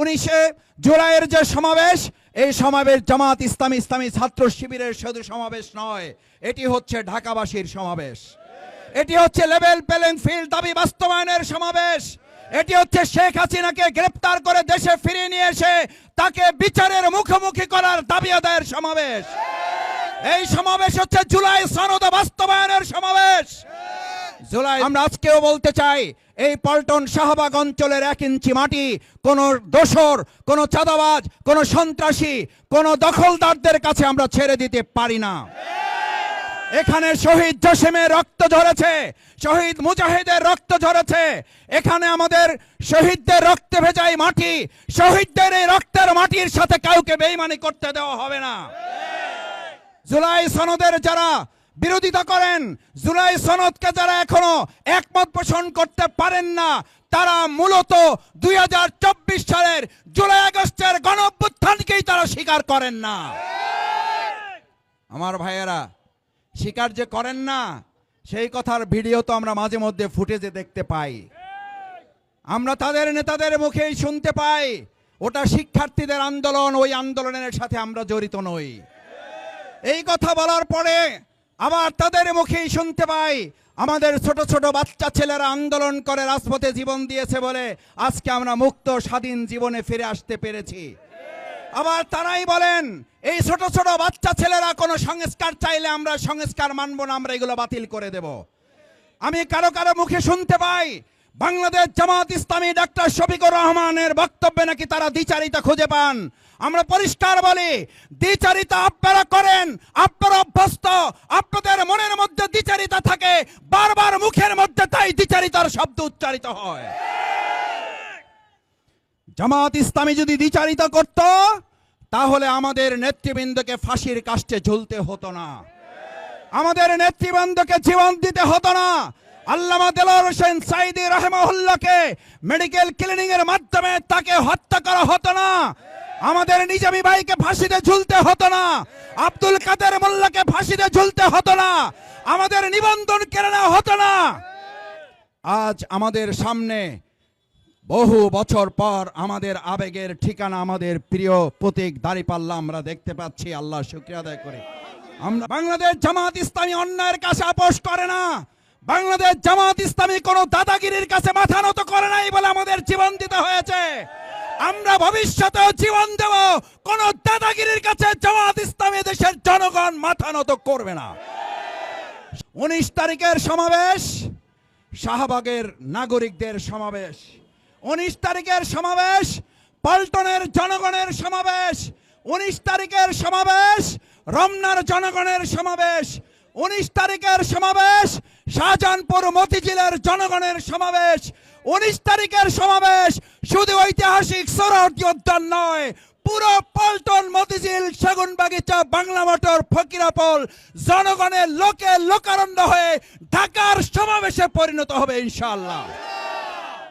উনিশে জুলাইয়ের যে সমাবেশ, এই সমাবেশ জামাত ইসলামী ইসলামী ছাত্র শিবিরের শুধু সমাবেশ নয়, এটি হচ্ছে ঢাকাবাসীর সমাবেশ। এটি হচ্ছে লেভেল প্লেইং ফিল্ড দাবি বাস্তবায়নের সমাবেশ। এটি হচ্ছে শেখ হাসিনাকে গ্রেপ্তার করে দেশে ফিরিয়ে নিয়ে এসে তাকে বিচারের মুখোমুখি করার দাবি আদায়ের সমাবেশ। এই সমাবেশ হচ্ছে জুলাই সনদ বাস্তবায়নের সমাবেশ। জুলাই আমরা আজকেও বলতে চাই, এই পল্টন শাহবাগ অঞ্চলের এক ইঞ্চি মাটি, কোন দোসর, কোন চাঁদাবাজ, কোন সন্ত্রাসী, কোন দখলদারদের কাছে আমরা ছেড়ে দিতে পারি না। এখানে শহীদ জসিমের রক্ত ঝরেছে, শহীদ মুজাহিদের রক্ত ঝরেছে, এখানে আমাদের শহীদদের রক্তে ভেজাই মাটি, শহীদদের এই রক্তের মাটির সাথে কাউকে বেইমানি করতে দেওয়া হবে না। জুলাই সনদের যারা বিরোধিতা করেন। জুলাই সনদকে যারা এখনও একমত পোষণ করতে পারেন না, তারা মূলত দুই হাজার চব্বিশ সালের জুলাই আগস্টের গণ তারা স্বীকার করেন না। আমার ভাইয়েরা, স্বীকার যে করেন না, সেই কথার ভিডিও তো আমরা মাঝে মধ্যে ফুটেজে দেখতে পাই। আমরা তাদের নেতাদের মুখেই শুনতে পাই। ওটা শিক্ষার্থীদের আন্দোলন, ওই আন্দোলনের সাথে আমরা জড়িত নই। এই কথা বলার পরে আবার তাদের মুখেই শুনতে পাই, আমাদের ছোট ছোট বাচ্চা ছেলেরা আন্দোলন করে, রাজপথে জীবন দিয়েছে বলে আজকে আমরা মুক্ত, স্বাধীন জীবনে ফিরে আসতে পেরেছি। আবার তারাই বলেন, এই ছোট ছোট বাচ্চা ছেলেরা কোনো সংস্কার চাইলে আমরা সংস্কার মানব না, আমরা এগুলো বাতিল করে দেব। আমি কারও কারও মুখে শুনতে পাই, বাংলাদেশ জামাত ইসলামী ডাক্তার শফিকুর রহমানের বক্তব্যে নাকি তারা দ্বিচারিতা খুঁজে পান। আমরা পরিষ্কার বলি, দ্বিচারিতা আপনারা করেন, আপনারা অভ্যস্ত আপনাদের মনের মধ্যে দ্বিচারিতা থাকে, বারবার মুখের মধ্যে তাই দ্বিচারিতার শব্দ উচ্চারিত হয়। জামাত ইসলামী যদি দ্বিচারিতা করত, তাহলে আমাদের নেতৃবৃন্দকে ফাঁসির কাষ্টে ঝুলতে হতো না। আমাদের নেতৃবৃন্দকে জীবন দিতে হতো না। আল্লামা দেলার হোসেন সাইদি রহমাহুল্লাহকে মেডিকেল ক্লিনিং এর মাধ্যমে তাকে হত্যা করা হতো না। আমাদের নিজামী ভাইকে ফাঁসিতে ঝুলতে হতো না। আব্দুল কাদের মোল্লাকে ফাঁসিতে ঝুলতে হতো না। আমাদের নিবন্ধন কেড়ে নেওয়া হতো না। আজ আমাদের সামনে বহু বছর পর আমাদের আবেগের ঠিকানা আমাদের প্রিয় প্রতীক দাঁড়িপাল্লা আমরা দেখতে পাচ্ছি, আল্লাহ শুক্রিয়া আদায় করি। আমরা বাংলাদেশ জামাত ইসলামী অন্যায়ের কাছে আপোষ করে না। বাংলাদেশ জামাত ইসলামী কোনো দাদাগিরির কাছে মাথা নত করে নাই বলে আমাদের জীবন দিতে হয়েছে। আমরা ভবিষ্যতেও জীবন দেব, কোন দাদাগিরির কাছে জামাত ইসলামী মাথা নত করবে না। উনিশ তারিখের সমাবেশ, শাহবাগের নাগরিকদের সমাবেশ। উনিশ তারিখের সমাবেশ, পল্টনের জনগণের সমাবেশ। উনিশ তারিখের সমাবেশ, রমনার জনগণের সমাবেশ। উনিশ তারিখের সমাবেশ, শাহজাহানপুর মতিঝিলের জনগণের সমাবেশ। উনিশ তারিখের সমাবেশ শুধু ঐতিহাসিক সরহদি উদ্যান নয় পুরো পল্টন মতিঝিল সেগুন বাগিচা, বাংলা মোটর, ফকিরাপল, জনগণের লোকে লোকারণ্য হয়ে ঢাকার সমাবেশে পরিণত হবে ইনশাআল্লাহ।